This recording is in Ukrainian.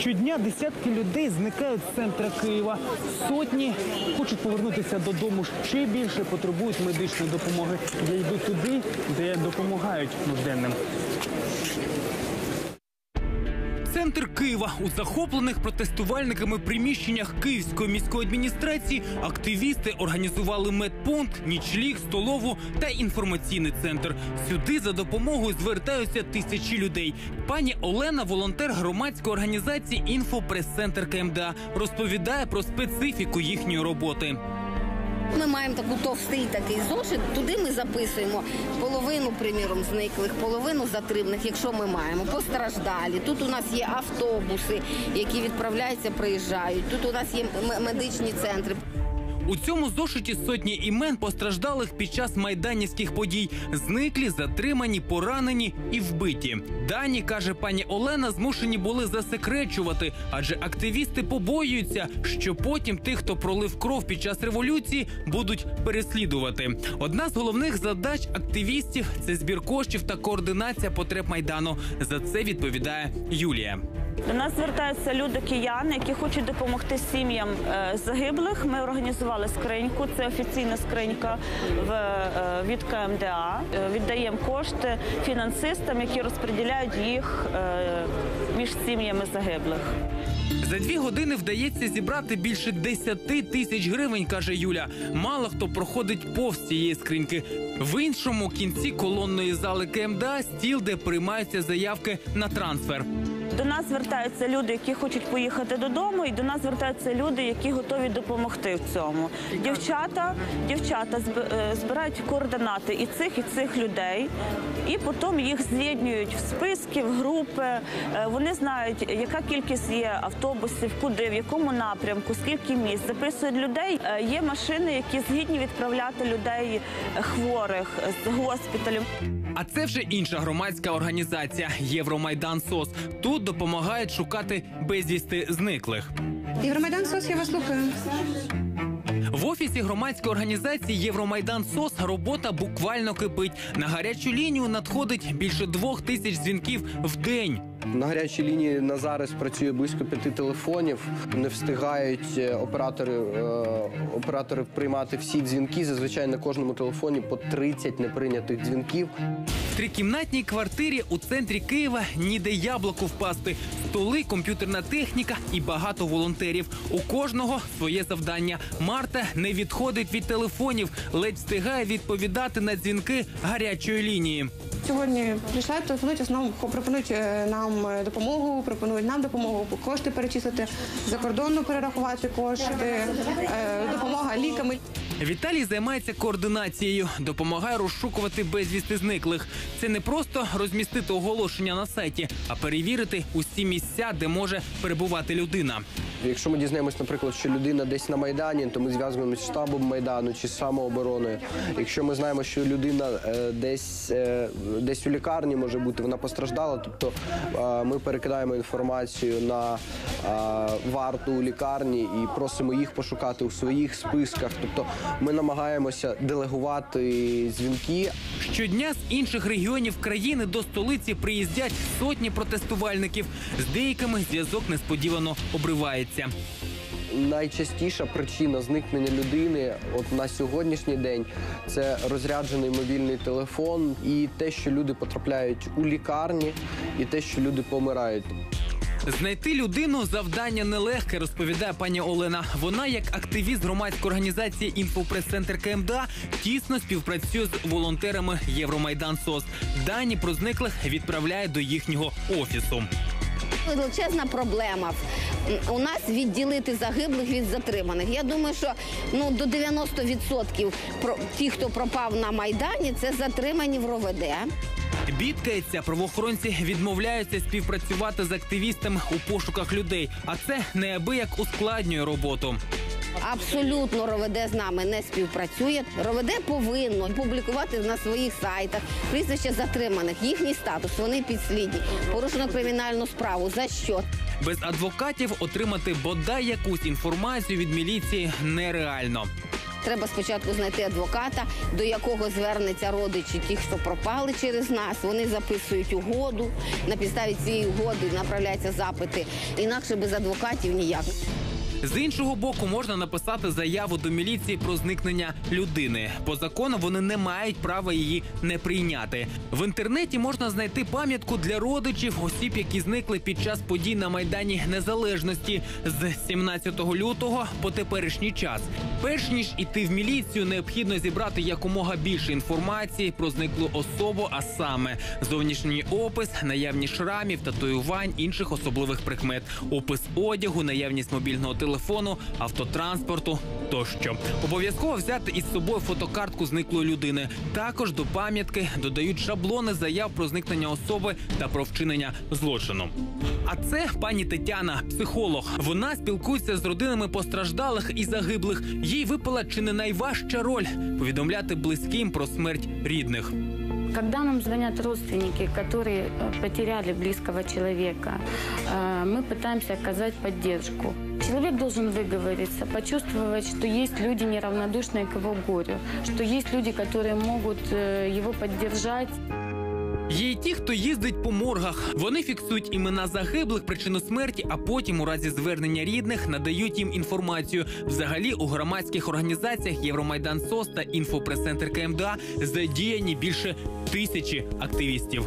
Щодня десятки людей зникають з центра Києва. Сотні хочуть повернутися додому ще більше, потребують медичної допомоги. Я йду туди, де допомагають нужденним. Центр Києва у захоплених протестувальниками приміщеннях Київської міської адміністрації активісти організували медпункт, нічліг, столову та інформаційний центр. Сюди за допомогою звертаються тисячі людей. Пані Олена, волонтер громадської організації «Інфопрес-центр КМДА, розповідає про специфіку їхньої роботи. Ми маємо таку товстий такий зошит. Туди ми записуємо половину, приміром, зниклих, половину затриманих, якщо ми маємо постраждалі. Тут у нас є автобуси, які відправляються, приїжджають. Тут у нас є медичні центри. У цьому зошиті сотні імен постраждалих під час майданівських подій. Зниклі, затримані, поранені і вбиті. Дані каже пані Олена, змушені були засекречувати, адже активісти побоюються, що потім тих, хто пролив кров під час революції, будуть переслідувати. Одна з головних задач активістів це збір коштів та координація потреб майдану. За це відповідає Юлія. До нас звертаються люди кияни, які хочуть допомогти сім'ям е, загиблих. Ми організували скриньку. Це офіційна скринька е, від КМДА. Е, Віддаємо кошти фінансистам, які розподіляють їх між сім'ями загиблих. За дві години вдається зібрати більше 10 тисяч гривень, каже Юля. Мало хто проходить повз цієї скриньки. В іншому кінці колонної зали КМДА стіл, де приймаються заявки на трансфер. До нас звертаються люди, які хочуть поїхати додому, і до нас звертаються люди, які готові допомогти в цьому. Дівчата, дівчата е, збирають координати і цих, і цих людей, і потім їх з'єднують в списки, в групи. Е, Вони знають, яка кількість є автобусів, куди, в якому напрямку, скільки місць. Записують людей. Е, Є машини, які згідні відправляти людей хворих з госпіталів. А це вже інша громадська організація Євромайдан СОС. Тут допомагають шукати безвісти зниклих. Євромайдан СОС, я вас слухаю. В офісі громадської організації Євромайдан СОС робота буквально кипить. На гарячу лінію надходить більше двох тисяч дзвінків в день. На гарячій лінії на зараз працює близько п'яти телефонів. Не встигають е, оператори, е, оператори приймати всі дзвінки. Зазвичай на кожному телефоні по 30 неприйнятих дзвінків. В трикімнатній квартирі у центрі Києва ніде яблуку впасти. Столи, комп'ютерна техніка і багато волонтерів. У кожного своє завдання. Марта не відходить від телефонів, ледь встигає відповідати на дзвінки гарячої лінії. Сьогодні прийшла, телефонують, в основному пропонують е, нам е, допомогу, пропонують нам допомогу, кошти перечислити, за кордону перерахувати кошти, е, допомога ліками. Віталій займається координацією, допомагає розшукувати безвісти зниклих. Це не просто розмістити оголошення на сайті, а перевірити усі місця, де може перебувати людина. Якщо ми дізнаємось, наприклад, що людина десь на майдані, то ми зв'язуємося з штабом майдану чи з самообороною. Якщо ми знаємо, що людина е, десь е, десь у лікарні може бути, вона постраждала, тобто е, ми перекидаємо інформацію на варту у лікарні і просимо їх пошукати у своїх списках. Тобто ми намагаємося делегувати дзвінки, Щодня з інших регіонів країни до столиці приїздять сотні протестувальників. З деякими зв'язок несподівано обривається. Найчастіша причина зникнення людини, от на сьогоднішній день, це розряджений мобільний телефон і те, що люди потрапляють у лікарні, і те, що люди помирають. Знайти людину завдання нелегке, розповідає пані Олена. Вона, як активіст громадської організації «Інфопрес-центр КМДА, тісно співпрацює з волонтерами Євромайдан СОС. Дані про зниклих відправляє до їхнього офісу. Величезна проблема. У нас відділити загиблих від затриманих. Я думаю, що ну до 90% про ті, хто пропав на майдані, це затримані в РОВД. Бідкається, правоохоронці відмовляються співпрацювати з активістами у пошуках людей, а це неабияк ускладнює роботу. Абсолютно РОВД з нами не співпрацює. РОВД повинно публікувати на своїх сайтах прізвища затриманих, їхній статус. Вони підслідні. Порушено кримінальну справу. За що? Без адвокатів отримати бодай якусь інформацію від міліції нереально. Треба спочатку знайти адвоката, до якого звернеться родичі ті, хто пропали через нас. Вони записують угоду. На підставі цієї угоди направляються запити. Інакше без адвокатів ніяк. З іншого боку, можна написати заяву до міліції про зникнення людини. По закону вони не мають права її не прийняти. В інтернеті можна знайти пам'ятку для родичів осіб, які зникли під час подій на майдані Незалежності з 17 лютого по теперішній час. Перш ніж іти в міліцію, необхідно зібрати якомога більше інформації про зниклу особу, а саме зовнішній опис, наявність шрамів, татуювань, інших особливих прикмет, опис одягу, наявність мобільного телефону, автотранспорту тощо. Обов'язково взяти із собою фотокартку зниклої людини. Також до пам'ятки додають шаблони заяв про зникнення особи та про вчинення злочину. А це пані Тетяна, психолог. Вона спілкується з родинами постраждалих і загиблих. Їй випала чи не найважча роль повідомляти близьким про смерть рідних. Когда нам звонят родственники, которые э, потеряли близкого человека, э, мы пытаемся оказать поддержку. Человек должен выговориться, почувствовать, что есть люди неравнодушные к его горю, что есть люди, которые могут э, его поддержать. Є й ті, хто їздить по моргах. Вони фіксують імена загиблих, причину смерті, а потім, у разі звернення рідних, надають їм інформацію. Взагалі, у громадських організаціях Євромайдан СОС та інфопрес-центр КМДА задіяні більше тисячі активістів.